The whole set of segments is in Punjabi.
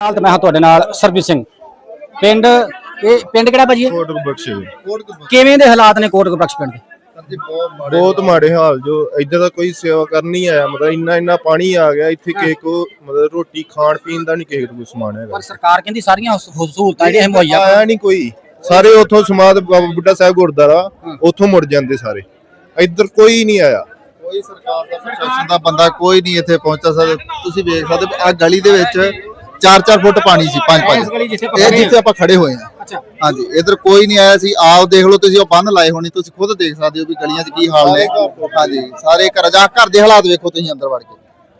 ਤੇ ਮੈਂ ਹਾਂ ਤੁਹਾਡੇ ਨਾਲ ਸਰਬਜੀਤ ਸਿੰਘ। ਪਿੰਡ ਇਹ ਪਿੰਡ ਕਿਹੜਾ ਭਾਜੀ ਇਹ? ਕੋਟ ਬਖਸ਼ੇ ਕਿਵੇਂ ਦੇ ਹਾਲਾਤ ਨੇ ਕੋਟਕ ਬਖਸ਼ ਪਿੰਡ ਦੇ? ਬਹੁਤ ਮਾੜੇ ਹਾਲ ਜੋ ਇੱਧਰ ਦਾ ਕੋਈ ਸੇਵਾ ਕਰਨ ਨਹੀਂ ਆਇਆ ਮਤਲਬ ਇੰਨਾ ਇੰਨਾ ਪਾਣੀ ਆ ਗਿਆ ਇੱਥੇ ਕਿਸੇ ਕੋ ਮਤਲਬ ਰੋਟੀ ਖਾਣ ਪੀਣ ਦਾ ਨਹੀਂ ਕਿਸੇ ਕੋਲ ਸਮਾਨ ਹੈਗਾ। ਪਰ ਸਰਕਾਰ ਕਹਿੰਦੀ ਸਾਰੀਆਂ ਸਹੂ- ਸਹੂਲਤਾਂ ਜਿਹੜੀਆਂ ਇਹ ਮੁਹੱਈਆ ਆਇਆ ਨਹੀਂ ਕੋਈ। ਸਾਰੇ ਉੱਥੋਂ ਸਮਾਦ ਬਾਬਾ ਬੁੱਢਾ ਸਾਹਿਬ ਗੁਰਦੁਆਰਾ ਉੱਥੋਂ ਮੁੜ ਜਾਂਦੇ ਸਾਰੇ। ਇੱਧਰ ਕੋਈ ਨਹੀਂ ਆਇਆ। ਕੋਈ ਸਰਕਾਰ ਦਾ ਪ੍ਰਸ਼ਾਸਨ ਦਾ ਬੰਦਾ ਕੋਈ ਨਹੀਂ ਇੱਥੇ ਪਹੁੰਚਾ ਸਕਦਾ। ਤੁਸੀਂ ਵੇਖ ਸਕਦੇ ਆ ਗਲੀ ਦੇ ਵਿੱਚ 4-4 ਫੁੱਟ ਪਾਣੀ ਸੀ 5-5 ਇਸ ਗਲੀ ਜਿੱਥੇ ਆਪਾਂ ਇਹ ਖੜੇ ਜਿੱਥੇ ਆਪਾਂ ਖੜੇ ਹੋਏ ਆ ਅੱਛਾ। ਹਾਂਜੀ ਇਧਰ ਕੋਈ ਨਹੀਂ ਆਇਆ ਸੀ। ਆਓ ਦੇਖ ਲਓ ਤੁਸੀਂ ਉਹ ਬੰਨ ਲਾਏ ਹੋਣੇ ਤੁਸੀਂ ਖੁਦ ਦੇਖ ਸਕਦੇ ਹੋ ਵੀ ਗਲੀਆਂ 'ਚ ਕੀ ਹਾਲ ਨੇ। ਹਾਂਜੀ ਸਾਰੇ ਘਰ ਜਾ ਘਰ ਦੇ ਹਾਲਾਤ ਵੇਖੋ ਤੁਸੀਂ ਅੰਦਰ ਵੜ ਕੇ।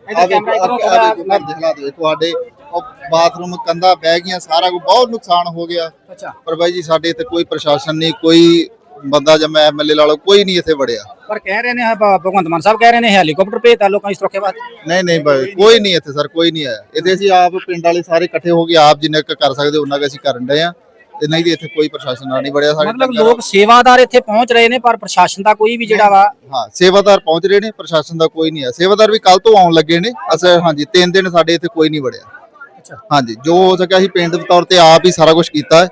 ਆ ਇੱਧਰੋਂ ਆਹ ਵੇਖੋ ਘਰ ਦੇ ਹਾਲਾਤ ਵੇਖੋ ਸਾਡੇ ਉਹ ਬਾਥਰੂਮ ਕੰਧਾਂ ਬਹਿ ਗਈਆਂ ਸਾਰਾ ਕੁਝ ਬਹੁਤ ਨੁਕਸਾਨ ਹੋ ਗਿਆ। ਅੱਛਾ। ਪਰ ਬਾਈ ਜੀ ਸਾਡੇ ਇੱਥੇ ਕੋਈ ਪ੍ਰਸ਼ਾਸਨ ਨਹੀਂ ਕੋਈ ਬੰਦਾ ਜਾਂ ਮੈਂ ਐਮਐਲਏ ਲਾ ਲਓ ਕੋਈ ਨਹੀਂ ਇੱਥੇ ਵੜਿਆ। ਪਰ ਕਹਿ ਰਹੇ ਨੇ ਭ- ਭਗਵੰਤ ਮਾਨ ਸਾਹਿਬ ਕਹਿ ਰਹੇ ਨੇ ਹੈਲੀਕਾਪਟਰ ਭੇਜਤਾ ਲੋਕਾਂ ਦੀ ਸੁਰੱਖਿਆ ਵਾਸਤੇ। ਨਹੀਂ ਨਹੀਂ ਬਾਈ ਕੋਈ ਨਹੀਂ ਇੱਥੇ ਸਰ ਕੋਈ ਨਹੀਂ ਆਇਆ। ਇੱਥੇ ਅਸੀਂ ਆਪ ਪਿੰਡ ਵਾਲੇ ਸਾਰੇ ਇਕੱਠੇ ਹੋ ਕੇ ਆਪ ਜਿੰਨਾ ਕੁ ਕਰ ਸਕਦੇ ਉਹਨਾਂ ਕੁ ਅਸੀਂ ਕਰਨ ਡਏ ਆ ਤੇ ਨਹੀਂ ਤੇ ਇੱਥੇ ਕੋਈ ਪ੍ਰਸ਼ਾਸਨ ਨਾਲ ਨਹੀਂ ਵੜਿਆ ਸਾਡੇ ਮਤਲਬ ਲੋਕ ਸੇਵਾਦਾਰ ਇੱਥੇ ਪਹੁੰਚ ਰਹੇ ਨੇ ਪਰ ਪ੍ਰਸ਼ਾਸਨ ਦਾ ਕੋਈ ਵੀ ਜਿਹੜਾ ਵਾ ਹਾਂ ਸੇਵਾਦਾਰ ਪਹੁੰਚ ਰਹੇ ਨੇ ਪ੍ਰਸ਼ਾਸਨ ਦਾ ਕੋਈ ਨਹੀਂ ਹੈ ਸੇਵਾਦਾਰ ਵੀ ਕੱਲ ਤੋਂ ਆਉਣ ਲੱਗੇ ਨੇ। ਅਸਲ ਹਾਂਜੀ ਤਿੰਨ ਦਿਨ ਸਾਡੇ ਇੱਥੇ ਕੋਈ ਨਹੀਂ ਵੜਿਆ। ਅੱਛਾ। ਹਾਂਜੀ ਜੋ ਹੋ ਸਕਿਆ ਅਸੀਂ ਪਿੰਡ ਦੇ ਤੌਰ ਤੇ ਆਪ ਹੀ ਸਾਰਾ ਕੁਝ ਕੀਤਾ ਹੈ।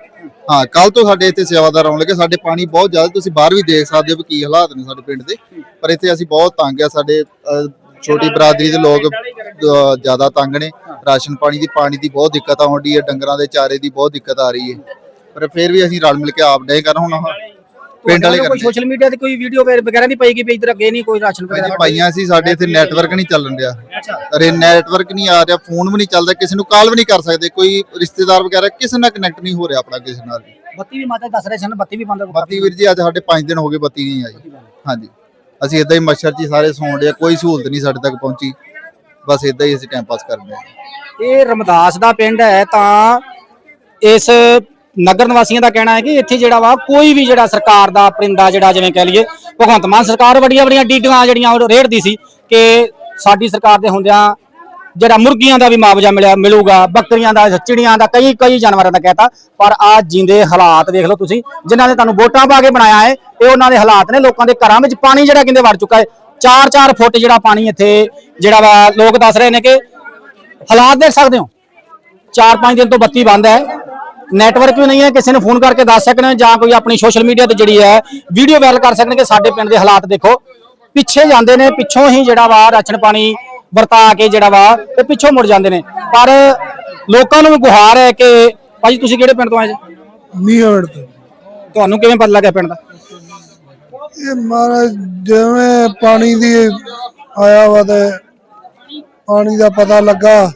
ਹਾਂ ਕੱਲ ਤੋਂ ਸਾਡੇ ਇੱਥੇ ਸੇਵਾਦਾਰ ਆਉਣ ਲੱਗੇ। ਸਾਡੇ ਪਾਣੀ ਬਹੁਤ ਜ਼ਿਆਦਾ, ਤੁਸੀਂ ਬਾਹਰ ਵੀ ਦੇਖ ਸਕਦੇ ਹੋ ਵੀ ਕੀ ਹਾਲਾਤ ਨੇ ਸਾਡੇ ਪਿੰਡ ਦੇ। ਪਰ ਇੱਥੇ ਅਸੀਂ ਬਹੁਤ ਤੰਗ ਆ, ਸਾਡੇ ਛੋਟੀ ਬਰਾਦਰੀ ਦੇ ਲੋਕ ਜ਼ਿਆਦਾ ਤੰਗ ਨੇ। ਰਾਸ਼ਨ ਪਾਣੀ ਦੀ ਪਾਣੀ ਦੀ ਬਹੁਤ ਦਿੱਕਤ ਆਉਂਦੀ ਹੈ, ਡੰਗਰਾਂ ਦੇ ਚਾਰੇ ਦੀ ਬਹੁਤ ਦਿੱਕਤ ਆ ਰਹੀ ਹੈ। ਪਰ ਫਿਰ ਵੀ ਅਸੀਂ ਰਲ ਮਿਲ ਕੇ ਆਪ ਡੇ ਕਰ ਹੁਣ ਪਿੰਡ ਵਾਲੇ ਕੋਈ ਕਰਦੇ ਸੋਸ਼ਲ ਮੀਡੀਆ ਤੇ ਕੋਈ ਵੀਡੀਓ ਵਗੈਰਾ ਨਹੀਂ ਪਏਗੀ ਵੀ ਇੱਧਰ ਅੱਗੇ ਨਹੀਂ ਕੋਈ ਰਾਸ਼ਨ ਵਗੈਰਾ ਪਾਈਆਂ ਸੀ ਸਾਡੇ ਇੱਥੇ ਨੈਟਵਰਕ ਨਹੀਂ ਚੱਲਣ ਰਿਹਾ ਅਰੇ ਨੈਟਵਰਕ ਨਹੀਂ ਆ ਰਿਹਾ ਫੋਨ ਵੀ ਨਹੀਂ ਚੱਲਦਾ ਕਿਸੇ ਨੂੰ ਕਾਲ ਵੀ ਨਹੀਂ ਕਰ ਸਕਦੇ ਕੋਈ ਰਿਸ਼ਤੇਦਾਰ ਵਗੈਰਾ ਕਿਸੇ ਨਾਲ ਕਨੈਕਟ ਨਹੀਂ ਹੋ ਰਿਹਾ ਆਪਣਾ ਕਿਸੇ ਨਾਲ ਵੀ। ਬੱਤੀ ਵੀ ਮਾਤਾ ਦੱਸ ਰਹੇ ਸਨ ਬੱਤੀ ਵੀ ਬੰਦ ਬੱਤੀ ਵੀਰ ਜੀ ਅੱਜ ਸਾਡੇ 5 ਦਿਨ ਹੋ ਗਏ ਬੱਤੀ ਨਹੀਂ ਆਈ। ਹਾਂਜੀ। ਅਸੀਂ ਇਦਾਂ ਹੀ ਮੱਛਰ 'ਚ ਸਾਰੇ ਸੌਣ ਡਿਆ ਕੋਈ ਸਹੂਲਤ ਨਹੀਂ ਸਾਡੇ ਤੱਕ ਪਹੁੰਚੀ। ਬਸ ਇਦਾਂ ਹੀ ਅਸੀਂ ਟਾਈਮ ਪਾਸ ਕਰਦੇ ਹਾਂ ਇਹ ਰਮਦਾਸ ਦਾ ਪਿੰਡ ਹੈ ਤਾਂ ਇਸ ਨਗਰ ਨਿਵਾਸੀਆਂ ਦਾ ਕਹਿਣਾ ਹੈ ਕਿ ਇੱਥੇ ਜਿਹੜਾ ਵਾ ਕੋਈ ਵੀ ਜਿਹੜਾ ਸਰਕਾਰ ਦਾ ਪਰਿੰਦਾ ਜਿਹੜਾ ਜਿਵੇਂ ਕਹਿ ਲਈਏ, ਭਗਵੰਤ ਮਾਨ ਸਰਕਾਰ ਵੱਡੀਆਂ ਵੱਡੀਆਂ ਡੀਡੀਆਂ ਜਿਹੜੀਆਂ ਉਹ ਰੇੜਦੀ ਸੀ ਕਿ ਸਾਡੀ ਸਰਕਾਰ ਦੇ ਹੁੰਦਿਆਂ ਜਿਹੜਾ ਮੁਰਗੀਆਂ ਦਾ ਵੀ ਮੁਆਵਜ਼ਾ ਮਿਲਿਆ, ਮਿਲੂਗਾ, ਬੱਕਰੀਆਂ ਦਾ, ਚਿੜੀਆਂ ਦਾ, ਕਈ ਕਈ ਜਾਨਵਰਾਂ ਦਾ ਕਹਿਤਾ, ਪਰ ਆ ਜਿੰਦੇ ਹਾਲਾਤ ਦੇਖ ਲਓ ਤੁਸੀਂ, ਜਿਨ੍ਹਾਂ ਨੇ ਤੁਹਾਨੂੰ ਵੋਟਾਂ ਪਾ ਕੇ ਬਣਾਇਆ ਹੈ, ਇਹ ਉਹਨਾਂ ਦੇ ਹਾਲਾਤ ਨੇ, ਲੋਕਾਂ ਦੇ ਘਰਾਂ ਵਿੱਚ ਪਾਣੀ ਜਿਹੜਾ ਕਹਿੰਦੇ ਵੜ ਚੁੱਕਾ ਹੈ 4-4 ਫੁੱਟ ਜਿਹੜਾ ਪਾਣੀ ਇੱਥੇ ਜਿਹੜਾ ਵਾ ਲੋਕ ਦੱਸ ਰਹੇ ਨੇ ਕਿ ਹਾਲਾਤ ਦੇਖ ਸਕਦੇ ਹੋ 4-5 ਦਿਨ ਤੋਂ ਬੱਤੀ ਬੰਦ ਹੈ ਨੈਟਵਰਕ ਵੀ ਨਹੀਂ ਹੈ ਕਿਸੇ ਨੂੰ ਫੋਨ ਕਰਕੇ ਦੱਸ ਸਕਣ ਜਾਂ ਕੋਈ ਆਪਣੀ ਸੋਸ਼ਲ ਮੀਡੀਆ ਤੇ ਜਿਹੜੀ ਹੈ ਵੀਡੀਓ ਵਾਇਰਲ ਕਰ ਸਕਣ ਕਿ ਸਾਡੇ ਪਿੰਡ ਦੇ ਹਾਲਾਤ ਦੇਖੋ। ਪਿੱਛੇ ਜਾਂਦੇ ਨੇ ਪਿੱਛੋਂ ਹੀ ਜਿਹੜਾ ਵਾ ਰਾਸ਼ਨ ਪਾਣੀ ਵਰਤਾ ਕੇ ਜਿਹੜਾ ਵਾ ਉਹ ਪਿੱਛੋਂ ਮੁੜ ਜਾਂਦੇ ਨੇ। ਪਰ ਲੋਕਾਂ ਨੂੰ ਵੀ ਗੁਹਾਰ ਹੈ ਕਿ ਭਾਜੀ ਤੁਸੀਂ ਕਿਹੜੇ ਪਿੰਡ ਤੋਂ ਆਏ ਜੀ? ਮੀਹੜ ਤੋਂ। ਤੁਹਾਨੂੰ ਕਿਵੇਂ ਪਤਾ ਲੱਗਿਆ ਪਿੰਡ ਦਾ? ਇਹ ਮਹਾਰਾਜ ਜਿਵੇਂ ਪਾਣੀ ਦੀ ਆਇਆ ਵਾ ਤੇ ਪਾਣੀ ਦਾ ਪਤਾ ਲੱਗਾ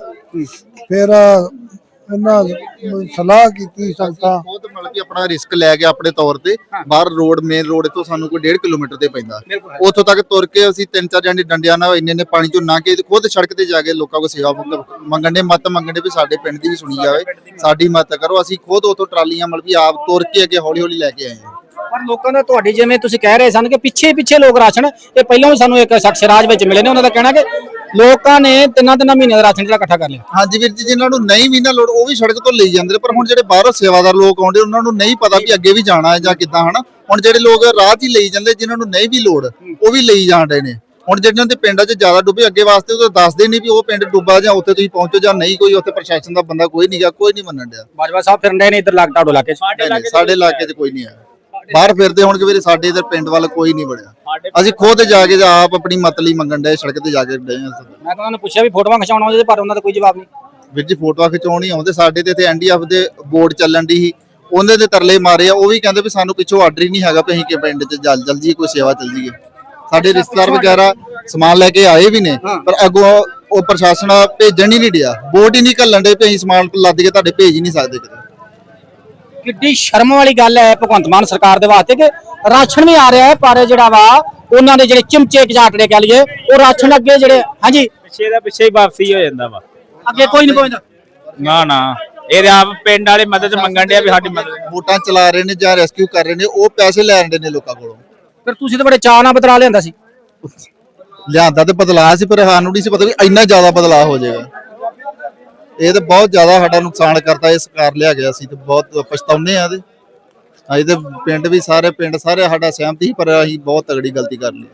ਫਿਰ ਇਹਨਾਂ ਸਲਾਹ ਕੀਤੀ ਸੰਗਤਾਂ ਬਹੁਤ ਮਤਲਬ ਕਿ ਆਪਣਾ ਰਿਸਕ ਲੈ ਕੇ ਆਪਣੇ ਤੌਰ ਤੇ। ਬਾਹਰ ਰੋਡ ਮੇਨ ਰੋਡ ਤੋਂ ਸਾਨੂੰ ਕੋਈ 1.5 ਕਿਲੋਮੀਟਰ ਤੇ ਪੈਂਦਾ। ਉੱਥੋਂ ਤੱਕ ਤੁਰ ਕੇ ਅਸੀਂ ਤਿੰਨ ਚਾਰ ਜਣੇ ਡੰਡਿਆਂ ਨਾਲ ਇੰਨੇ ਨੇ ਪਾਣੀ ਚੋਂ ਨਾ ਕੇ ਖੁਦ ਸੜਕ ਤੇ ਜਾ ਕੇ ਲੋਕਾਂ ਕੋਲ ਸੇਵਾ ਮੰਗ- ਮੰਗਣ ਦੇ ਮਤ ਮੰਗਣ ਦੇ ਵੀ ਸਾਡੇ ਪਿੰਡ ਦੀ ਵੀ ਸੁਣੀ ਜਾਵੇ। ਸਾਡੀ ਮਦਦ ਕਰੋ ਅਸੀਂ ਖੁਦ ਉੱਥੋਂ ਟਰਾਲੀਆਂ ਮਤਲਬ ਕਿ ਆਪ ਤੁਰ ਕੇ ਅੱਗੇ ਹੌਲੀ ਹੌਲੀ ਲੈ ਕੇ ਆਏ ਹਾਂ। ਪਰ ਲੋਕਾਂ ਦਾ ਤੁਹਾਡੀ ਜਿਵੇਂ ਤੁਸੀਂ ਕਹਿ ਰਹੇ ਸਨ ਕਿ ਪਿੱਛੇ ਪਿੱਛੇ ਲੋਕ ਰਾਸ਼ਨ ਇਹ ਪਹਿਲਾਂ ਵੀ ਸਾਨੂੰ ਇੱਕ ਸ਼ਖਸ ਰਾਜ ਵਿੱਚ ਮਿਲੇ ਨੇ ਉਹਨਾਂ ਦਾ ਕਹਿਣਾ ਕਿ ਲੋਕਾਂ ਨੇ ਤਿੰਨਾਂ ਤਿੰਨਾਂ ਮਹੀਨਿਆਂ ਦਾ ਰਾਸ਼ਨ ਜਿਹੜਾ ਇਕੱਠਾ ਕਰ ਲਿਆ। ਹਾਂਜੀ ਵੀਰ ਜੀ ਜਿਨ੍ਹਾਂ ਨੂੰ ਨਹੀਂ ਵੀ ਨਾ ਲੋੜ ਉਹ ਵੀ ਸੜਕ ਤੋਂ ਲਈ ਜਾਂਦੇ ਨੇ ਪਰ ਹੁਣ ਜਿਹੜੇ ਬਾਹਰੋਂ ਸੇਵਾਦਾਰ ਲੋਕ ਆਉਂਦੇ ਉਹਨਾਂ ਨੂੰ ਨਹੀਂ ਪਤਾ ਵੀ ਅੱਗੇ ਵੀ ਜਾਣਾ ਹੈ ਜਾਂ ਕਿੱਦਾਂ ਹਨਾ? ਹੁਣ ਜਿਹੜੇ ਲੋਕ ਰਾਹ 'ਚ ਹੀ ਲਈ ਜਾਂਦੇ ਜਿਨ੍ਹਾਂ ਨੂੰ ਨਹੀਂ ਵੀ ਲੋੜ ਉਹ ਵੀ ਲਈ ਜਾਣ ਰਹੇ ਨੇ। ਹੁਣ ਜਿਹਨਾਂ ਦੇ ਪਿੰਡਾਂ 'ਚ ਜ਼ਿਆਦਾ ਡੁੱਬੇ ਅੱਗੇ ਵਾਸਤੇ ਉਹ ਦੱਸਦੇ ਨਹੀਂ ਵੀ ਉਹ ਪਿੰਡ ਡੁੱਬਾ ਜਾਂ ਉੱਥੇ ਤੁਸੀਂ ਪਹੁੰਚੋ ਜਾਂ ਨਹੀਂ ਕੋਈ ਉੱਥੇ ਪ੍ਰਸ਼ਾਸਨ ਦਾ ਬੰਦਾ ਕੋਈ ਨਹੀਂਗਾ ਕੋਈ ਨਹੀਂ ਮੰਨਣ ਡਿਆ। ਬਾਜਵਾ ਸਾਹਿਬ ਫਿਰਨ ਦੇ ਨੇ ਇੱਧਰ ਲੱਗ ਨਹੀਂ, ਨਹੀਂ, ਸਾਡੇ ਇਲਾਕੇ 'ਚ ਕੋਈ ਨਹੀਂ ਆਇਆ ਬਾਹਰ ਫਿਰਦੇ ਹੋਣਗੇ ਵੀਰੇ ਸਾਡੇ ਇਧਰ ਪਿੰਡ ਵੱਲ ਕੋਈ ਨਹੀਂ ਵੜਿਆ। ਅਸੀਂ ਖੁਦ ਜਾ ਕੇ ਆਪ ਆਪਣੀ ਮਤਲੀ ਮੰਗਣ ਡਏ ਸੜਕ ਤੇ ਜਾ ਕੇ ਡਏ ਹਾਂ ਮੈਂ ਤਾਂ ਉਹਨਾਂ ਨੂੰ ਪੁੱਛਿਆ ਵੀ ਫੋਟੋਆਂ ਖਿਚਾਉਣ ਆਉਂਦੇ ਪਰ ਉਹਨਾਂ ਦਾ ਕੋਈ ਜਵਾਬ ਨਹੀਂ। ਵੀਰ ਜੀ ਫੋਟੋਆਂ ਖਿਚਾਉਣ ਹੀ ਆਉਂਦੇ ਸਾਡੇ ਤੇ ਇੱਥੇ ਐਨਡੀਐਫ ਦੇ ਬੋਰਡ ਚੱਲਣ ਦੀ ਸੀ। ਉਹਦੇ ਤੇ ਤਰਲੇ ਮਾਰੇ ਆ ਉਹ ਵੀ ਕਹਿੰਦੇ ਵੀ ਸਾਨੂੰ ਪਿੱਛੋਂ ਆਰਡਰ ਹੀ ਨਹੀਂ ਹੈਗਾ ਵੀ ਅਸੀਂ ਕਿ ਪਿੰਡ 'ਚ ਜਲ ਜਲ ਜੀ ਕੋਈ ਸੇਵਾ ਚੱਲ ਜੀਏ ਸਾਡੇ ਰਿਸ਼ਤੇਦਾਰ ਵਗੈਰਾ ਸਮਾਨ ਲੈ ਕੇ ਆਏ ਵੀ ਨੇ ਪਰ ਅੱਗੋਂ ਉਹ ਪ੍ਰਸ਼ਾਸਨ ਭੇਜਣ ਹੀ ਨਹੀਂ ਡਿਆ। ਬੋਰਡ ਹੀ ਨਹੀਂ ਘੱਲਣ ਦੇ ਵੀ ਅਸੀਂ ਸਮਾਨ ਲੱਦ ਕੇ ਤੁਹਾਡੇ ਭੇਜ ਹੀ ਨਹੀਂ ਸਕਦੇ ਕਿਤੇ। ਕਿੱਡੀ ਸ਼ਰਮ ਵਾਲੀ ਗੱਲ ਹੈ ਭਗਵੰਤ ਮਾਨ ਸਰਕਾਰ ਦੇ ਵਾਸਤੇ ਕਿ ਰਾਸ਼ਨ ਵੀ ਆ ਰਿਹਾ ਹੈ ਪਰ ਜਿਹੜਾ ਵਾ ਉਹਨਾਂ ਦੇ ਜਿਹੜੇ ਚਿਮਚੇ ਕਜਾਟੜੇ ਕਹਿ ਲਈਏ ਉਹ ਰਾਸ਼ਨ ਅੱਗੇ ਜਿਹੜੇ ਹਾਂਜੀ? ਪਿੱਛੇ ਦਾ ਪਿੱਛੇ ਹੀ ਵਾਪਸੀ ਹੋ ਜਾਂਦਾ ਵਾ। ਅੱਗੇ ਕੋਈ ਨਹੀਂ ਪਹੁੰਚਦਾ ਨਾ ਨਾ। ਇਹ ਆਪ ਪਿੰਡ ਵਾਲੇ ਮਦਦ ਮੰਗਣ ਡਿਆ ਵੀ ਸਾਡੀ ਮਦਦ। ਵੋਟਾਂ ਚਲਾ ਰਹੇ ਨੇ ਜਾਂ ਰੈਸਕਿਊ ਕਰ ਰਹੇ ਨੇ ਉਹ ਪੈਸੇ ਲੈ ਰਹੇ ਨੇ ਲੋਕਾਂ ਕੋਲੋਂ। ਫਿਰ ਤੁਸੀਂ ਤਾਂ ਬੜੇ ਚਾਅ ਨਾਲ ਬਦਲਾ ਲਿਆਂਦਾ ਸੀ। ਲਿਆਂਦਾ ਤੇ ਬਦਲਾਅ ਸੀ ਪਰ ਸਾਨੂੰ ਨਹੀਂ ਸੀ ਪਤਾ ਵੀ ਇੰਨਾ ਜ਼ਿਆਦਾ ਬਦਲਾਅ ਹੋ ਜਾਏਗਾ। ਇਹ ਤਾਂ ਬਹੁਤ ਜ਼ਿਆਦਾ ਸਾਡਾ ਨੁਕਸਾਨ ਕਰਤਾ ਇਹ ਸਰਕਾਰ ਲਿਆ ਗਿਆ ਸੀ ਤੇ ਬਹੁਤ ਪਛਤਾਉਂਦੇ ਆ ਇਹਦੇ। ਅਸੀਂ ਤੇ ਪਿੰਡ ਵੀ ਸਾਰੇ ਪਿੰਡ ਸਾਰੇ ਸਾਡਾ ਸਹਿਮਤੀ ਸੀ ਪਰ ਅਸੀਂ ਬਹੁਤ ਤਗੜੀ ਗਲਤੀ ਕਰ ਲਈ।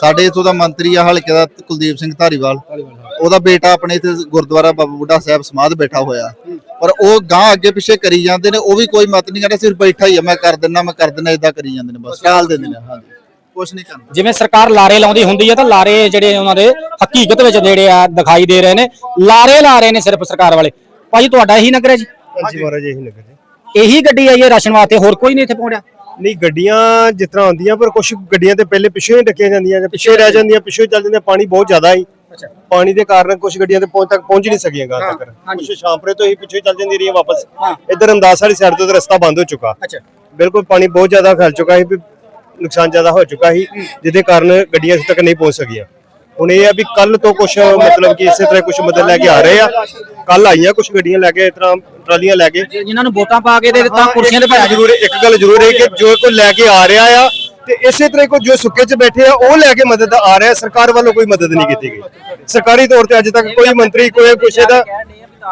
ਸਾਡੇ ਇਥੋਂ ਦਾ ਮੰਤਰੀ ਆ ਹਲਕੇ ਦਾ ਕੁਲਦੀਪ ਸਿੰਘ ਧਾਰੀਵਾਲ। ਉਹਦਾ ਬੇਟਾ ਆਪਣੇ ਇੱਥੇ ਗੁਰਦੁਆਰਾ ਬਾਬਾ ਬੁੱਢਾ ਸਾਹਿਬ ਸਮਾਧ ਬੈਠਾ ਹੋਇਆ। ਪਰ ਉਹ ਗਾਂ ਅੱਗੇ ਪਿੱਛੇ ਕਰੀ ਜਾਂਦੇ ਨੇ ਉਹ ਵੀ ਕੋਈ ਮਤ ਨਹੀਂ ਕਰਦਾ ਸਿਰਫ ਬੈਠਾ ਹੀ ਆ ਮੈਂ ਕਰ ਦਿੰਦਾ ਮੈਂ ਕਰ ਦਿੰਦਾ ਇਦਾਂ ਕਰੀ ਜਾਂਦੇ ਨੇ ਬਸ। ਟਾਲ ਦਿੰਦੇ ਨੇ ਹਾਂਜੀ। ਕੁਛ ਨਹੀਂ ਕਰਨਾ। ਜਿਵੇਂ ਸਰਕਾਰ ਲਾਰੇ ਲਾਉਂਦੀ ਹੁੰਦੀ ਹੈ ਤਾਂ ਲਾਰੇ ਜਿਹੜੇ ਉਹਨਾਂ ਦੇ ਹਕੀਕਤ ਵਿੱਚ ਜਿਹੜੇ ਆ ਦਿਖਾਈ ਦੇ ਰਹੇ ਨੇ ਲਾਰੇ ਲਾ ਰਹੇ ਨੇ ਸਿਰਫ ਸਰਕਾਰ ਵਾਲੇ। ਭਾਜੀ ਤੁਹਾਡਾ ਇਹੀ ਨਗਰ ਹੈ ਜੀ? ਹਾਂਜੀ ਮਹਾਰਾਜ ਇਹੀ ਨਗਰ ਹੈ। ਇਹੀ ਗੱਡੀ ਆਈ ਹੈ ਰਾਸ਼ਨ ਵਾਸਤੇ ਹੋਰ ਕੋਈ ਨਹੀਂ ਇੱਥੇ ਪਹੁੰਚਿਆ? ਨਹੀਂ ਗੱਡੀਆਂ ਜਿਸ ਤਰ੍ਹਾਂ ਆਉਂਦੀਆਂ ਪਰ ਕੁਝ ਗੱਡੀਆਂ ਤੇ ਪਹਿਲੇ ਪਿੱਛੇ ਹੀ ਡੱਕੀਆਂ ਜਾਂਦੀਆਂ ਜਾਂ ਪਿੱਛੇ ਰਹਿ ਜਾਂਦੀਆਂ ਪਿੱਛੇ ਚੱਲ ਜਾਂਦੀਆਂ ਪਾਣੀ ਬਹੁਤ ਜ਼ਿਆਦਾ ਹੀ ਅੱਛਾ। ਪਾਣੀ ਦੇ ਕਾਰਨ ਕੁਝ ਗੱਡੀਆਂ ਤੇ ਪਹੁੰਚ ਤੱਕ ਪਹੁੰਚ ਹੀ ਨਹੀਂ ਸਕੀਆਂ ਗਾਂ ਤੱਕ। ਕੁਝ ਸ਼ਾਮਪੁਰੇ ਤੋਂ ਹੀ ਪਿੱਛੇ ਚੱਲ ਜਾਂਦੀ ਰਹੀ ਵਾਪਸ। ਹਾਂ। ਇੱਧਰ ਅੰਦਾਜ਼ ਵਾਲੀ ਸਾਈਡ ਤੋਂ ਰਸਤਾ ਬੰਦ ਹੋ ਚੁੱਕਾ। ਅੱਛਾ। ਬਿਲਕੁਲ ਪਾਣੀ ਬਹੁਤ ਜ਼ਿਆਦਾ ਫੈਲ ਚੁੱਕਾ ਵੀ ਨੁਕਸਾਨ ਜ਼ਿਆਦਾ ਹੋ ਚੁੱਕਾ ਸੀ ਜਿਹਦੇ ਕਾਰਨ ਗੱਡੀਆਂ ਇੱਥੇ ਤੱਕ ਨਹੀਂ ਪਹੁੰਚ ਸਕੀਆਂ। ਹੁਣ ਇਹ ਆ ਵੀ ਕੱਲ ਤੋਂ ਕੁਝ ਮਤਲਬ ਕਿ ਇਸੇ ਤਰ੍ਹਾਂ ਕੁਝ ਮਦਦ ਲੈ ਕੇ ਆ ਰਹੇ ਆ। ਕੱਲ ਆਈਆਂ ਕੁਝ ਗੱਡੀਆਂ ਲੈ ਕੇ ਇਸ ਤਰ੍ਹਾਂ ਟਰਾਲੀਆਂ ਲੈ ਕੇ। ਜਿਨ੍ਹਾਂ ਨੂੰ ਵੋਟਾਂ ਪਾ ਕੇ ਦੇ ਦਿੱਤਾ ਕੁਰਸੀਆਂ ਤੇ ਭਾਇਆ ਜ਼ਰੂਰ ਇੱਕ ਗੱਲ ਜ਼ਰੂਰ ਹੈ ਕਿ ਜੋ ਕੋਈ ਲੈ ਕੇ ਆ ਰਿਹਾ ਆ ਤੇ ਇਸੇ ਤਰ੍ਹਾਂ ਕੋਈ ਜੋ ਸੁੱਕੇ 'ਚ ਬੈਠੇ ਆ ਉਹ ਲੈ ਕੇ ਮਦਦ ਆ ਰਿਹਾ ਸਰਕਾਰ ਵੱਲੋਂ ਕੋਈ ਮਦਦ ਨਹੀਂ ਕੀਤੀ ਗਈ। ਸਰਕਾਰੀ ਤੌਰ ਤੇ ਅੱਜ ਤੱਕ ਕੋਈ ਮੰਤਰੀ ਕੋਈ ਕੁਛ ਇਹਦਾ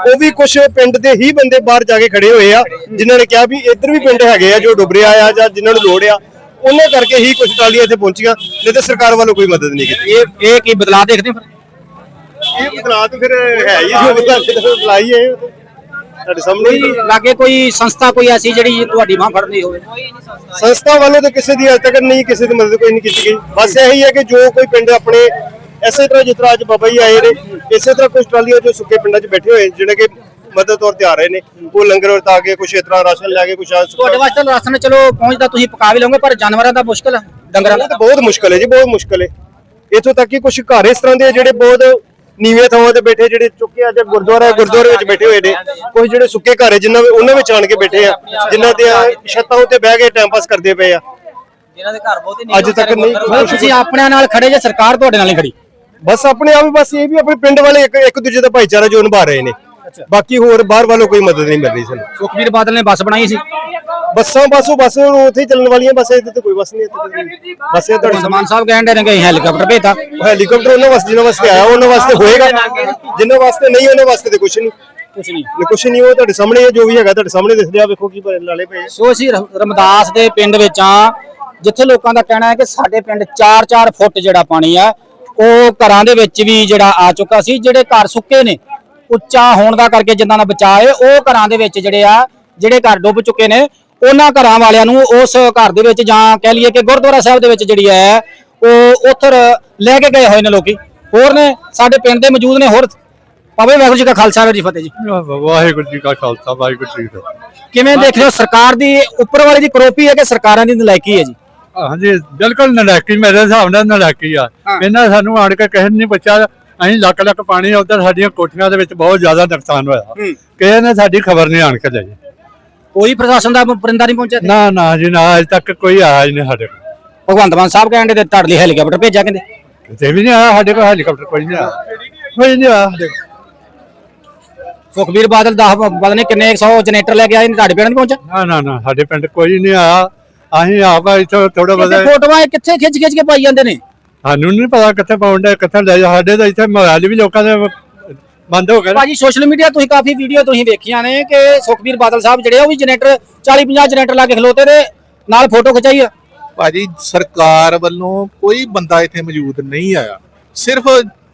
ਉਹ ਵੀ ਕੁਛ ਪਿੰਡ ਦੇ ਹੀ ਬੰਦੇ ਬਾਹਰ ਜਾ ਕੇ ਖੜੇ ਹੋਏ ਆ ਜਿਨ੍ਹਾਂ ਨੇ ਕਿਹਾ ਵੀ ਇੱਧਰ ਵੀ ਪਿੰਡ ਹੈਗੇ ਆ ਜੋ ਡੁੱਬ ਰਿਹਾ ਆ ਜਾਂ ਜਿਨ੍ਹਾਂ ਨੂੰ ਲੋੜ ਆ ਉਹਨਾਂ ਕਰਕੇ ਹੀ ਕੁਝ ਟਰਾਲੀਆਂ ਇੱਥੇ ਪਹੁੰਚੀਆਂ ਨਹੀਂ ਤੇ ਸਰਕਾਰ ਵੱਲੋਂ ਕੋਈ ਮਦਦ ਨਹੀਂ ਕੀਤੀ। ਇਹ ਇਹ ਕੀ ਬਦਲਾਅ ਦੇਖਦੇ ਹੋ ਫਿਰ? ਇਹ ਬਦਲਾਅ ਤਾਂ ਫਿਰ ਹੈ ਹੀ ਜੋ ਬਦਲਾਅ ਬੁਲਾਈ ਹੈ। ਤੁਹਾਡੇ ਸਾਹਮਣੇ ਹੀ ਲਾਗੇ ਕੋਈ ਸੰਸਥਾ ਕੋਈ ਐਸੀ ਜਿਹੜੀ ਤੁਹਾਡੀ ਬਾਹ ਫੜਦੀ ਹੋਵੇ? ਸੰਸਥਾ ਵੱਲੋਂ ਤਾਂ ਕਿਸੇ ਦੀ ਅਜੇ ਤੱਕ ਨਹੀਂ ਕਿਸੇ ਦੀ ਮਦਦ ਕੋਈ ਨਹੀਂ ਕੀਤੀ ਗਈ। ਬਸ ਇਹੀ ਹੈ ਕਿ ਜੋ ਕੋਈ ਪਿੰਡ ਆਪਣੇ ਇਸੇ ਤਰ੍ਹਾਂ ਜਿਸ ਤਰ੍ਹਾਂ ਅੱਜ ਬਾਬਾ ਜੀ ਆਏ ਨੇ ਇਸੇ ਤਰ੍ਹਾਂ ਕੁਝ ਟਰਾਲੀਆਂ ਜੋ ਸੁੱਕੇ ਪਿੰਡਾਂ 'ਚ ਬੈਠੇ ਹੋਏ ਜਿਹੜੇ ਕਿ ਮਦਦ ਤੌਰ ਤੇ ਆ ਰਹੇ ਨੇ। ਉਹ ਲੰਗਰ ਵਰਤਾ ਕੇ ਕੁਝ ਇਸ ਤਰ੍ਹਾਂ ਰਾਸ਼ਨ ਲੈ ਕੇ ਕੁਝ ਆ ਤੁਹਾਡੇ ਵਾਸਤੇ ਤਾਂ ਰਾਸ਼ਨ ਚਲੋ ਪਹੁੰਚਦਾ ਤੁਸੀਂ ਪਕਾ ਵੀ ਲਓਗੇ ਪਰ ਜਾਨਵਰਾਂ ਦਾ ਮੁਸ਼ਕਲ ਹੈ ਡੰਗਰਾਂ ਦਾ। ਤਾਂ ਬਹੁਤ ਮੁਸ਼ਕਲ ਹੈ ਜੀ ਬਹੁਤ ਮੁਸ਼ਕਲ ਹੈ। ਇੱਥੋਂ ਤੱਕ ਕਿ ਕੁਝ ਘਰ ਇਸ ਤਰ੍ਹਾਂ ਦੇ ਜਿਹੜੇ ਬਹੁਤ ਨੀਵੇਂ ਥਾਵਾਂ ਤੇ ਬੈਠੇ ਜਿਹੜੇ ਚੁੱਕੇ ਅੱਜ ਗੁਰਦੁਆਰਾ ਗੁਰਦੁਆਰੇ ਵਿੱਚ ਬੈਠੇ ਹੋਏ ਨੇ ਕੁਝ ਜਿਹੜੇ ਸੁੱਕੇ ਘਰ ਹੈ ਜਿਨ੍ਹਾਂ ਉਹਨਾਂ ਵਿੱਚ ਆਣ ਕੇ ਬੈਠੇ ਆ ਜਿਨ੍ਹਾਂ ਦੇ ਛੱਤਾਂ ਉੱਤੇ ਬਹਿ ਕੇ ਟਾਈਮ ਪਾਸ ਕਰਦੇ ਪਏ ਆ। ਜਿਨ੍ਹਾਂ ਦੇ ਘਰ ਬਹੁਤੇ ਅੱਜ ਤੱਕ ਨਹੀਂ ਤੁਸੀਂ ਆਪਣਿਆਂ ਨਾਲ ਖੜੇ ਜੇ ਸਰਕਾਰ ਤੁਹਾਡੇ ਨਾਲ ਨਹੀਂ ਖੜੀ। ਬਸ ਆਪਣੇ ਆਪ ਹੀ ਬਸ ਇਹ ਵੀ ਆਪਣੇ ਪਿੰਡ ਵਾਲੇ ਇੱਕ ਇੱਕ ਦੂਜੇ ਦਾ ਭਾਈਚਾਰਾ ਜੋ ਨਿਭਾ ਰਹੇ ਨੇ। ਬਾਕੀ ਹੋਰ ਬਾਹਰ ਵੱਲੋਂ ਕੋਈ ਮਦਦ ਨਹੀਂ ਮਿਲ ਰਹੀ ਸਾਨੂੰ। ਸੁਖਬੀਰ ਬਾਦਲ ਨੇ ਬੱਸ ਬਣਾਈ ਸੀ? ਬੱਸਾਂ ਬੱਸੋਂ ਬੱਸ ਉੱਥੇ ਹੀ ਚੱਲਣ ਵਾਲੀਆਂ ਬੱਸ ਇਹਦੇ ਤੇ ਕੋਈ ਬੱਸ ਨਹੀਂ ਇੱਥੇ ਬੱਸ ਇਹ ਤੁਹਾਡੀ ਸਮਾਨ ਸਾਹਿਬ ਕਹਿਣ ਦੇ ਨੇ ਕਿ ਹੈਲੀਕਾਪਟਰ ਭੇਜਤਾ। ਹੈਲੀਕਾਪਟਰ ਉਹਨਾਂ ਵਾਸਤੇ ਜਿਹਨਾਂ ਵਾਸਤੇ ਆਇਆ ਉਹਨਾਂ ਵਾਸਤੇ ਹੋਏਗਾ। ਜਿਨ੍ਹਾਂ ਵਾਸਤੇ ਨਹੀਂ ਉਹਨਾਂ ਵਾਸਤੇ ਤੇ ਕੁਝ ਨਹੀਂ। ਕੁਝ ਨਹੀਂ। ਕੁਝ ਨਹੀਂ ਉਹ ਤੁਹਾਡੇ ਸਾਹਮਣੇ ਹੈ ਜੋ ਵੀ ਹੈਗਾ ਤੁਹਾਡੇ ਸਾਹਮਣੇ ਦਿਖ ਰਿਹਾ ਵੇਖੋ ਕੀ ਲਾਲੇ ਪਏ ਆ। ਸੋ ਅਸੀਂ ਰ- ਰਮਦਾਸ ਦੇ ਪਿੰਡ ਵਿੱਚ ਆ ਜਿੱਥੇ ਲੋਕਾਂ ਦਾ ਕਹਿਣਾ ਹੈ ਕਿ ਸਾਡੇ ਪਿੰਡ 4-4 ਫੁੱਟ ਜਿਹੜਾ ਪਾਣੀ ਆ ਉਹ ਘਰਾਂ ਦੇ ਵਿੱਚ ਵੀ ਜਿਹੜਾ ਆ ਚੁੱਕਾ ਸੀ ਜਿਹੜੇ ਘਰ ਸੁੱਕੇ ਨੇ ਉੱਚਾ ਹੋਣ ਦਾ ਕਰਕੇ ਜਿੰਨਾਂ ਦਾ ਬਚਾਅ ਹੈ ਉਹ ਘਰਾਂ ਦੇ ਵਿੱਚ ਜਿਹੜੇ ਆ ਜਿਹੜੇ ਘਰ ਡੁੱਬ ਚੁੱਕੇ ਨੇ ਉਹਨਾਂ ਘਰਾਂ ਵਾਲਿਆਂ ਨੂੰ ਉਸ ਘਰ ਦੇ ਵਿੱਚ ਜਾਂ ਕਹਿ ਲਈਏ ਕਿ ਗੁਰਦੁਆਰਾ ਸਾਹਿਬ ਦੇ ਵਿੱਚ ਜਿਹੜੀ ਹੈ ਉਹ ਉਥਰ ਲੈ ਕੇ ਗਏ ਹੋਏ ਨੇ ਲੋਕੀ। ਹੋਰ ਨੇ ਸਾਡੇ ਪਿੰਡ ਦੇ ਮੌਜੂਦ ਨੇ ਹੋਰ? ਪਾਵੇ ਵਾਹਿਗੁਰੂ ਜੀ ਕਾ ਖਾਲਸਾ ਜੀ ਫਤਿਹ ਜੀ। ਵਾਹਿਗੁਰੂ ਜੀ ਕਾ ਖਾਲਸਾ ਵਾਹਿਗੁਰੂ ਜੀ ਕੀ ਫਤਿਹ। ਕਿਵੇਂ ਦੇਖ ਰਹੇ ਹੋ ਸਰਕਾਰ ਦੀ ਉੱਪਰ ਵਾਲੇ ਦੀ ਕਰੋਪੀ ਹੈ ਕਿ ਸਰਕਾਰਾਂ ਦੀ ਨਲਾਇਕੀ ਹੈ ਜੀ? ਹਾਂਜੀ ਬਿਲਕੁਲ ਨਲਾਇਕੀ ਮੇਰੇ ਹਿਸਾਬ ਨਾਲ ਨਲਾਇਕੀ ਆ। ਇਹਨਾਂ ਸਾਨੂੰ ਆਣ ਕੇ ਕਿਸੇ ਨਹੀਂ ਪੁੱਛਿਆ ਅਸੀਂ ਲੱਕ ਲੱਕ ਪਾਣੀ ਉਧਰ ਸਾਡੀਆਂ ਕੋਠੀਆਂ ਦੇ ਵਿੱਚ ਬਹੁਤ ਜ਼ਿਆਦਾ ਨੁਕਸਾਨ ਹੋਇਆ। ਕਿਸੇ ਨੇ ਸਾਡੀ ਖਬਰ ਨਹੀਂ ਆਣ ਕੇ ਲਈ ਕੋਈ ਪ੍ਰਸ਼ਾਸਨ ਦਾ ਪਰਿੰਦਾ ਨਹੀਂ ਪਹੁੰਚਿਆ? ਨਾ ਨਾ ਜੀ ਨਾ ਅਜੇ ਤੱਕ ਕੋਈ ਆਇਆ ਹੀ ਨਹੀਂ ਸਾਡੇ ਕੋਲ। ਭਗਵੰਤ ਮਾਨ ਸਾਹਿਬ ਕਹਿੰਦੇ ਤੇ ਤੁਹਾਡੇ ਲਈ ਹੈਲੀਕਾਪਟਰ ਭੇਜਿਆ ਕਹਿੰਦੇ? ਕਿਤੇ ਵੀ ਨਹੀਂ ਆਇਆ ਸਾਡੇ ਕੋਲ ਹੈਲੀਕਾਪਟਰ ਕੋਈ ਨਹੀਂ ਆਇਆ। ਕੋਈ ਨਹੀਂ ਆਇਆ ਸਾਡੇ ਕੋਲ। ਸੁਖਬੀਰ ਬਾਦਲ ਦਾ ਪਤਾ ਨਹੀਂ ਕਿੰਨੇ 100 ਜਨਰੇਟਰ ਲੈ ਕੇ ਆਏ ਨੇ ਤੁਹਾਡੇ ਪਿੰਡ ਨਹੀਂ ਪਹੁੰਚਿਆ? ਨਾ ਨਾ ਨਾ ਸਾਡੇ ਪਿੰਡ ਕੋਈ ਨਹੀਂ ਆਇਆ। ਅਸੀਂ ਆਪ ਇੱਥੇ ਥੋੜਾ ਕਿਤੇ ਬਹੁਤਾ ਫੋਟੋਆਂ ਇਹ ਕਿੱਥੇ ਖਿੱਚ ਖਿੱਚ ਕੇ ਪਾਈ ਜਾਂਦੇ ਨੇ? ਸਾਨੂੰ ਨਹੀਂ ਪਤਾ ਕਿੱਥੇ ਪਾਉਂਦੇ ਕਿੱਥੇ ਲੈ ਜਾ ਸਾਡੇ ਤਾਂ ਇੱਥੇ ਮੋਬਾਈਲ ਵੀ ਲੋਕਾਂ ਦੇ ਬੰਦ ਹੋ ਗਏ ਨੇ। ਭਾਜੀ ਸੋਸ਼ਲ ਮੀਡੀਆ ਤੁਸੀਂ ਕਾਫੀ ਵੀਡੀਓ ਤੁਸੀਂ ਵੇਖੀਆਂ ਨੇ ਕਿ ਸੁਖਬੀਰ ਬਾਦਲ ਸਾਹਿਬ ਜਿਹੜੇ ਆ ਉਹ ਵੀ ਜਨਰੇਟਰ 40 50 ਜਨਰੇਟਰ ਲਾ ਕੇ ਖਲੋਤੇ ਤੇ ਨਾਲ ਫੋਟੋ ਖਿਚਾਈ ਆ। ਭਾਜੀ ਸਰਕਾਰ ਵੱਲੋਂ ਕੋਈ ਬੰਦਾ ਇੱਥੇ ਮੌਜੂਦ ਨਹੀਂ ਆਇਆ। ਸਿਰਫ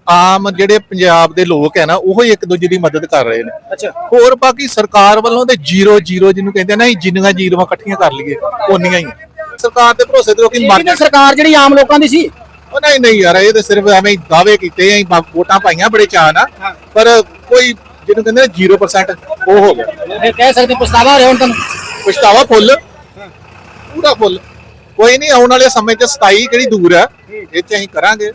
ਆਮ ਜਿਹੜੇ ਪੰਜਾਬ ਦੇ ਲੋਕ ਹੈ ਨਾ ਉਹ ਹੀ ਇੱਕ ਦੂਜੇ ਦੀ ਮਦਦ ਕਰ ਰਹੇ ਨੇ। ਅੱਛਾ। ਹੋਰ ਬਾਕੀ ਸਰਕਾਰ ਵੱਲੋਂ ਤੇ ਜ਼ੀਰੋ ਜ਼ੀਰੋ ਜਿਹਨੂੰ ਕਹਿੰਦੇ ਆ ਨਾ ਅਸੀਂ ਜਿੰਨੀਆਂ ਜ਼ੀਰੋਆਂ ਇਕੱਠੀਆਂ ਕਰ ਲਈਏ ਓਨੀਆਂ ਹੀ ਆ। ਸਰਕਾਰ ਦੇ ਭਰੋਸੇ ਤੇ ਲੋਕੀ ਮਰ ਇਹ ਤਾਂ ਸਰਕਾਰ ਜਿਹੜੀ ਆਮ ਲੋਕਾਂ ਦੀ ਸੀ। ਉਹ ਨਹੀਂ ਨਹੀਂ ਯਾਰ ਇਹ ਤੇ ਸਿਰਫ ਐਵੇਂ ਹੀ ਦਾਅਵੇ ਕੀਤੇ ਆਂ ਵੋਟਾਂ ਪਾਈਆਂ ਬੜੇ ਚਾਅ ਨਾਲ ਪਰ ਕੋਈ ਜਿਹਨੂੰ ਕਹਿੰਦੇ ਨੇ 0% ਉਹ ਹੋ ਗਿਆ। ਇਹ ਕਹਿ ਸਕਦੇ ਪਛਤਾਵਾ ਹੋ ਰਿਹਾ ਹੁਣ ਤੁਹਾਨੂੰ? ਪਛਤਾਵਾ ਫੁੱਲ। ਪੂਰਾ ਫੁੱਲ। ਕੋਈ ਨਹੀਂ ਆਉਣ ਵਾਲੇ ਸਮੇਂ 'ਚ 27 ਕਿਹੜੀ ਦੂਰ ਹੈ ਇਹ 'ਚ ਅਸੀਂ ਕਰਾਂਗੇ।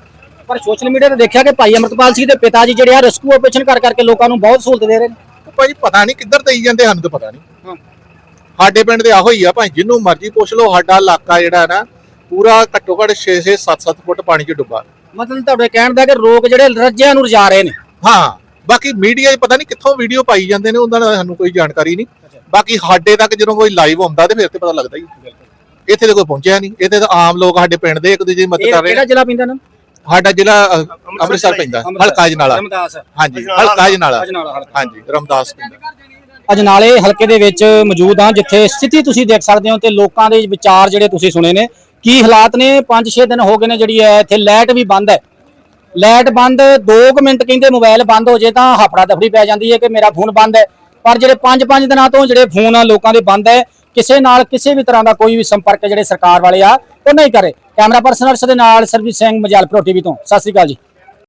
ਪਰ ਸੋਸ਼ਲ ਮੀਡੀਆ ਤੇ ਦੇਖਿਆ ਕਿ ਭਾਈ ਅਮਰਤਪਾਲ ਸਿੰਘ ਦੇ ਪਿਤਾ ਜੀ ਜਿਹੜੇ ਆ ਰੈਸਕਿਊ ਆਪਰੇਸ਼ਨ ਕਰ ਕਰਕੇ ਲੋਕਾਂ ਨੂੰ ਬਹੁਤ ਸਹੂਲਤ ਦੇ ਰਹੇ ਨੇ। ਭਾਈ ਪਤਾ ਨਹੀਂ ਕਿੱਧਰ ਦੇਈ ਜਾਂਦੇ ਸਾਨੂੰ ਤਾਂ ਪਤਾ ਨਹੀਂ। ਸਾਡੇ ਪਿੰਡ ਦੇ ਆਹੋ ਹੀ ਆ ਭਾਈ ਜਿੰਨੂੰ ਮਰਜ਼ੀ ਪੁੱਛ ਲਓ ਸਾਡਾ ਇਲਾਕਾ ਜਿਹੜਾ ਨਾ ਪੂਰਾ ਘੱਟੋ ਘੱਟ 6 6 7 7 ਫੁੱਟ ਪਾਣੀ 'ਚ ਡੁੱਬਾ। ਮਤਲਬ ਤੁਹਾਡੇ ਕਹਿਣ ਦਾ ਕਿ ਲੋਕ ਜਿਹੜੇ ਰੱਜਿਆਂ ਨੂੰ ਰਜਾ ਰਹੇ ਨੇ। ਹਾਂ ਬਾਕੀ ਮੀਡੀਆ 'ਚ ਪਤਾ ਨਹੀਂ ਕਿੱਥੋਂ ਵੀਡੀਓ ਪਾਈ ਜਾਂਦੇ ਨੇ ਉਹਨਾਂ ਦਾ ਸਾਨੂੰ ਕੋਈ ਜਾਣਕਾਰੀ ਨਹੀਂ ਬਾਕੀ ਸਾਡੇ ਤੱਕ ਜਦੋਂ ਕੋਈ ਲਾਈਵ ਆਉਂਦਾ ਤੇ ਫਿਰ ਤੇ ਪਤਾ ਲੱਗਦਾ ਹੀ। ਇੱਥੇ ਤਾਂ ਕੋਈ ਪਹੁੰਚਿਆ ਨਹੀਂ ਇੱਥੇ ਤਾਂ ਆਮ ਲੋਕ ਸਾਡੇ ਪਿੰਡ ਦੇ ਇੱਕ ਦੂਜੇ ਦੀ ਮਦਦ ਕਰ ਰਹੇ ਕਿਹੜਾ ਜ਼ਿਲ੍ਹਾ ਪੈਂਦਾ ਨਾ? ਸਾਡਾ ਜ਼ਿਲ੍ਹਾ ਅੰਮ੍ਰਿਤਸਰ ਪੈਂਦਾ। ਹਲਕਾ ਜਨਾਲਾ ਹਾਂਜੀ ਹਲਕਾ ਜਨਾਲਾ ਹਾਂਜੀ ਰਮਦਾਸ ਪੈਂਦਾ। ਅਜਨਾਲੇ ਹਲਕੇ ਦੇ ਵਿੱਚ ਮੌਜੂਦ ਹਾਂ ਜਿੱਥੇ ਸਥਿਤੀ ਤੁਸੀਂ ਦੇਖ ਸਕਦੇ ਹੋ ਤੇ ਲੋਕਾਂ ਦੇ ਵਿਚਾਰ ਜਿਹੜੇ ਤੁਸੀਂ ਸੁਣੇ ਨੇ। ਕੀ ਹਾਲਾਤ ਨੇ? 5-6 ਦਿਨ ਹੋ ਗਏ ਨੇ ਜਿਹੜੀ ਹੈ, ਇੱਥੇ ਲਾਈਟ ਵੀ ਬੰਦ ਹੈ। ਲਾਈਟ ਬੰਦ 2 ਮਿੰਟ ਕਹਿੰਦੇ ਮੋਬਾਈਲ ਬੰਦ ਹੋ ਜੇ ਤਾਂ ਹਫੜਾ ਦਫੜੀ ਪੈ ਜਾਂਦੀ ਹੈ ਕਿ ਮੇਰਾ ਫੋਨ ਬੰਦ ਹੈ। ਪਰ ਜਿਹੜੇ 5-5 ਦਿਨਾਂ ਤੋਂ ਜਿਹੜੇ ਫੋਨ ਲੋਕਾਂ ਦੇ ਬੰਦ ਹੈ। ਕਿਸੇ ਨਾਲ ਕਿਸੇ ਵੀ ਤਰ੍ਹਾਂ ਦਾ ਕੋਈ ਵੀ ਸੰਪਰਕ ਜਿਹੜੇ ਸਰਕਾਰ ਵਾਲੇ ਆ, ਉਹ ਨਹੀਂ ਕਰੇ। ਕੈਮਰਾ ਪਰਸਨ ਅਰਸ਼ ਦੇ ਨਾਲ ਸਰਬਜੀਤ ਸਿੰਘ ਮਜਾਲਪੁਰ ਟੀਵੀ ਤੋਂ। ਸਤਿ ਸ੍ਰੀ ਅਕਾਲ ਜੀ।